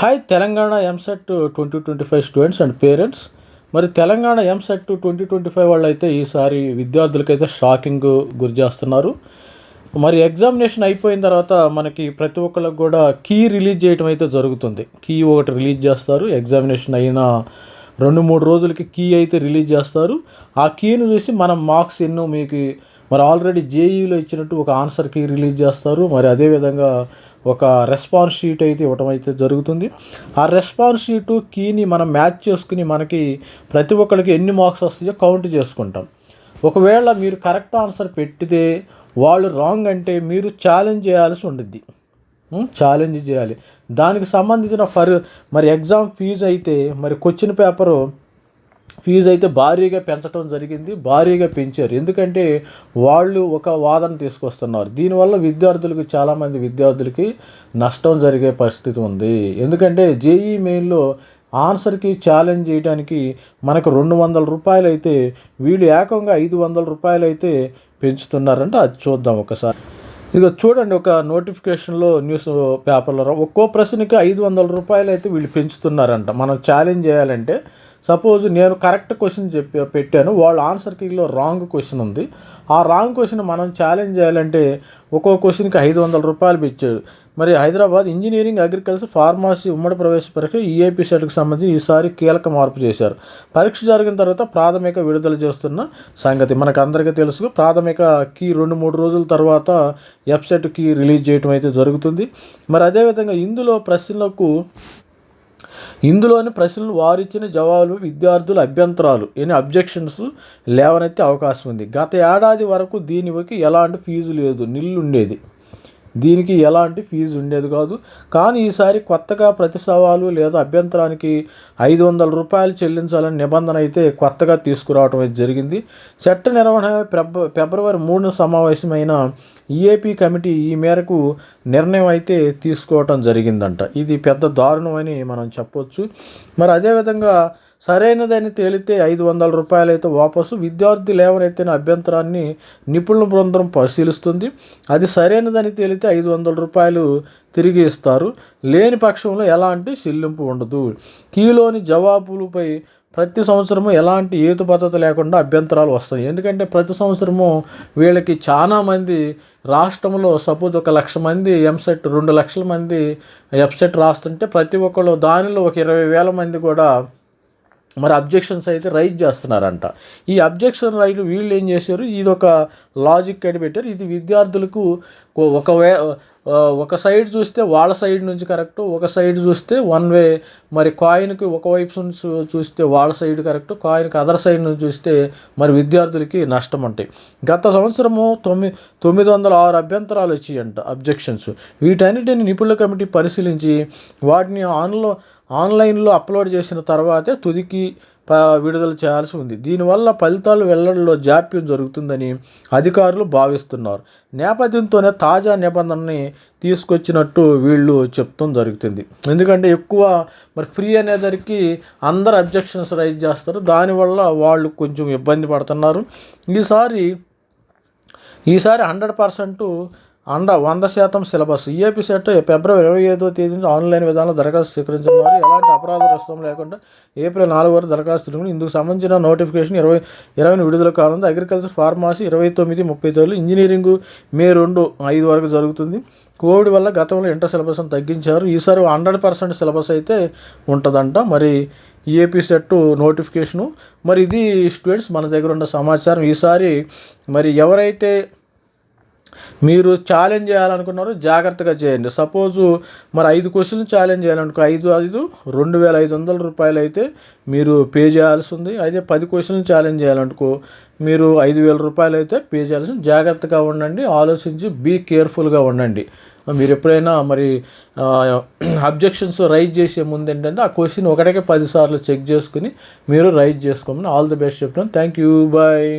Hi Telangana EAMCET twenty twenty five students and parents మరి Telangana EAMCET twenty twenty five వాళ్ళు అయితే ఈసారి విద్యార్థులకైతే shocking గురి చేస్తున్నారు. మరి ఎగ్జామినేషన్ అయిపోయిన తర్వాత మనకి ప్రతి ఒక్కళ్ళకి కూడా కీ రిలీజ్ చేయడం అయితే జరుగుతుంది. కీ ఒకటి రిలీజ్ చేస్తారు. ఎగ్జామినేషన్ అయిన రెండు మూడు రోజులకి కీ అయితే రిలీజ్ చేస్తారు. ఆ కీని చూసి మనం మార్క్స్ ఎన్నో మీకు మరి ఆల్రెడీ జేఈలో ఇచ్చినట్టు ఒక ఆన్సర్కి రిలీజ్ చేస్తారు. మరి అదేవిధంగా ఒక రెస్పాన్స్ షీట్ అయితే ఇవ్వటం అయితే జరుగుతుంది. ఆ రెస్పాన్స్ షీటు కీని మనం మ్యాచ్ చేసుకుని మనకి ప్రతి ఒక్కరికి ఎన్ని మార్క్స్ వస్తాయో కౌంట్ చేసుకుంటాం. ఒకవేళ మీరు కరెక్ట్ ఆన్సర్ పెట్టితే వాళ్ళు రాంగ్ అంటే మీరు ఛాలెంజ్ చేయాల్సి ఉంటుంది ఛాలెంజ్ చేయాలి. దానికి సంబంధించిన ఫర్ మరి ఎగ్జామ్ ఫీజు అయితే మరి క్వశ్చన్ పేపరు ఫీజు అయితే భారీగా పెంచడం జరిగింది భారీగా పెంచారు. ఎందుకంటే వాళ్ళు ఒక వాదన తీసుకొస్తున్నారు. దీనివల్ల విద్యార్థులకు చాలామంది విద్యార్థులకి నష్టం జరిగే పరిస్థితి ఉంది. ఎందుకంటే జేఈ మెయిన్లో ఆన్సర్కి ఛాలెంజ్ చేయడానికి మనకు రెండు వందల రూపాయలు అయితే వీళ్ళు ఏకంగా ఐదు వందల రూపాయలు అయితే పెంచుతున్నారంటే. అది చూద్దాం ఒకసారి. ఇక చూడండి ఒక నోటిఫికేషన్లో న్యూస్ పేపర్లో ఒక్కో ప్రశ్నకి ఐదు వందల రూపాయలు అయితే వీళ్ళు పెంచుతున్నారంట. మనం ఛాలెంజ్ చేయాలంటే సపోజ్ నేను కరెక్ట్ క్వశ్చన్ చెప్పి పెట్టాను వాళ్ళ ఆన్సర్ కీలో రాంగ్ క్వశ్చన్ ఉంది. ఆ రాంగ్ క్వశ్చన్ మనం ఛాలెంజ్ చేయాలంటే ఒక్కో క్వశ్చన్కి ఐదు వందల రూపాయలు ఇచ్చాడు మరి హైదరాబాద్ ఇంజనీరింగ్ అగ్రికల్చర్ ఫార్మసీ ఉమ్మడి ప్రవేశ పరీక్ష ఈఐపి సెట్కి సంబంధించి ఈసారి కీలక మార్పు చేశారు. పరీక్ష జరిగిన తర్వాత ప్రాథమిక విడుదల చేస్తున్న సంగతి మనకు అందరికీ తెలుసు. ప్రాథమిక కీ రెండు మూడు రోజుల తర్వాత వెబ్సైట్ కీ రిలీజ్ చేయడం అయితే జరుగుతుంది. మరి అదేవిధంగా ఇందులో ప్రశ్నలకు ఇందులోని ప్రశ్నలు వారిచ్చిన జవాబులు విద్యార్థుల అభ్యంతరాలు ఎన్ని అబ్జెక్షన్స్ లేవనెత్తే అవకాశం ఉంది. గత ఏడాది వరకు దీనికి ఎలాంటి ఫీజు లేదు నిల్లుండేది. దీనికి ఎలాంటి ఫీజు ఉండేది కాదు. కానీ ఈసారి కొత్తగా ప్రతి సవాలు లేదా అభ్యంతరానికి ఐదు వందల రూపాయలు చెల్లించాలని నిబంధన అయితే కొత్తగా తీసుకురావడం అయితే జరిగింది. చట్ట నిర్వహణ ఫిబ్రవరి మూడున సమావేశమైన ఈఏపీ కమిటీ ఈ మేరకు నిర్ణయం అయితే తీసుకోవటం జరిగిందంట. ఇది పెద్ద దారుణమని మనం చెప్పొచ్చు. మరి అదేవిధంగా సరైనదని తేలితే ఐదు వందల రూపాయలు అయితే వాపసు. విద్యార్థి లేవనెత్తిన అభ్యంతరాన్ని నిపుణుల బృందం పరిశీలిస్తుంది. అది సరైనదని తేలితే ఐదు వందల రూపాయలు తిరిగి ఇస్తారు. లేని పక్షంలో ఎలాంటి చెల్లింపు ఉండదు. కీలోని జవాబులపై ప్రతి సంవత్సరము ఎలాంటి ఏతుబద్ధత లేకుండా అభ్యంతరాలు వస్తాయి. ఎందుకంటే ప్రతి సంవత్సరము వీళ్ళకి చాలామంది రాష్ట్రంలో సపోజ్ ఒక లక్ష మంది ఎంసెట్ రెండు లక్షల మంది ఎఫ్సెట్ రాస్తుంటే ప్రతి ఒక్కళ్ళు దానిలో ఒక ఇరవై వేల మంది కూడా మరి అబ్జెక్షన్స్ అయితే రైజ్ చేస్తున్నారంట. ఈ అబ్జెక్షన్ రైలు వీళ్ళు ఏం చేశారు? ఇది ఒక లాజిక్ అని పెట్టారు. ఇది విద్యార్థులకు ఒక వే ఒక సైడ్ చూస్తే వాళ్ళ సైడ్ నుంచి కరెక్ట్ ఒక సైడ్ చూస్తే వన్ వే మరి కాయిన్కి ఒకవైపు నుంచి చూస్తే వాళ్ళ సైడ్ కరెక్ట్ కాయిన్కి అదర్ సైడ్ నుంచి చూస్తే మరి విద్యార్థులకి నష్టం ఉంటాయి గత సంవత్సరము తొమ్మిది తొమ్మిది వందల ఆరు అభ్యంతరాలు వచ్చాయంట అబ్జెక్షన్స్. వీటన్నిటిని నిపుణుల కమిటీ పరిశీలించి వాటిని ఆన్లో ఆన్లైన్లో అప్లోడ్ చేసిన తర్వాతే తుదికి విడుదల చేయాల్సి ఉంది. దీనివల్ల ఫలితాలు వెల్లడిలో జాప్యం జరుగుతుందని అధికారులు భావిస్తున్నారు. నేపథ్యంతోనే తాజా నిబంధనని తీసుకొచ్చినట్టు వీళ్ళు చెప్తాం జరుగుతుంది. ఎందుకంటే ఎక్కువ మరి ఫ్రీ అనేసరికి అందరు అబ్జెక్షన్స్ రైజ్ చేస్తారు. దానివల్ల వాళ్ళు కొంచెం ఇబ్బంది పడుతున్నారు. ఈసారి ఈసారి హండ్రెడ్ పర్సెంట్ అండ వంద శాతం సిలబస్. ఈఏపీ సెట్ ఫిబ్రవరి ఇరవై ఐదో తేదీ నుంచి ఆన్లైన్ విధానంలో దరఖాస్తు స్వీకరించున్నారు ఎలాంటి అపరాధ ప్రస్తుతం లేకుండా ఏప్రిల్ నాలుగు వరకు దరఖాస్తు ఇందుకు సంబంధించిన నోటిఫికేషన్ ఇరవై ఇరవై విడుదల కానుంది. అగ్రికల్చర్ ఫార్మసీ ఇరవై తొమ్మిది ముప్పై తొమ్మిది ఇంజనీరింగ్ మే రెండు ఐదు వరకు జరుగుతుంది. కోవిడ్ వల్ల గతంలో ఇంటర్ సిలబస్ తగ్గించారు. ఈసారి హండ్రెడ్ పర్సెంట్ సిలబస్ అయితే ఉంటుందంట. మరి ఏపీ సెట్ నోటిఫికేషను. మరి ఇది స్టూడెంట్స్ మన దగ్గర ఉన్న సమాచారం. ఈసారి మరి ఎవరైతే మీరు ఛాలెంజ్ చేయాలనుకున్నారు జాగ్రత్తగా చేయండి. సపోజు మరి ఐదు క్వశ్చన్లు ఛాలెంజ్ చేయాలనుకో ఐదు ఐదు రెండు వేల ఐదు వందల రూపాయలు అయితే మీరు పే చేయాల్సి ఉంది. అయితే పది క్వశ్చన్లు ఛాలెంజ్ చేయాలనుకో మీరు ఐదు వేల రూపాయలు అయితే పే చేయాల్సి జాగ్రత్తగా ఉండండి ఆలోచించి బీ కేర్ఫుల్గా ఉండండి. మీరు ఎప్పుడైనా మరి అబ్జెక్షన్స్ రైజ్ చేసే ముందు ఏంటంటే ఆ క్వశ్చన్ ఒకటికే పదిసార్లు చెక్ చేసుకుని మీరు రైజ్ చేసుకోమని ఆల్ ది బెస్ట్ చెప్తాను థ్యాంక్ యూ బాయ్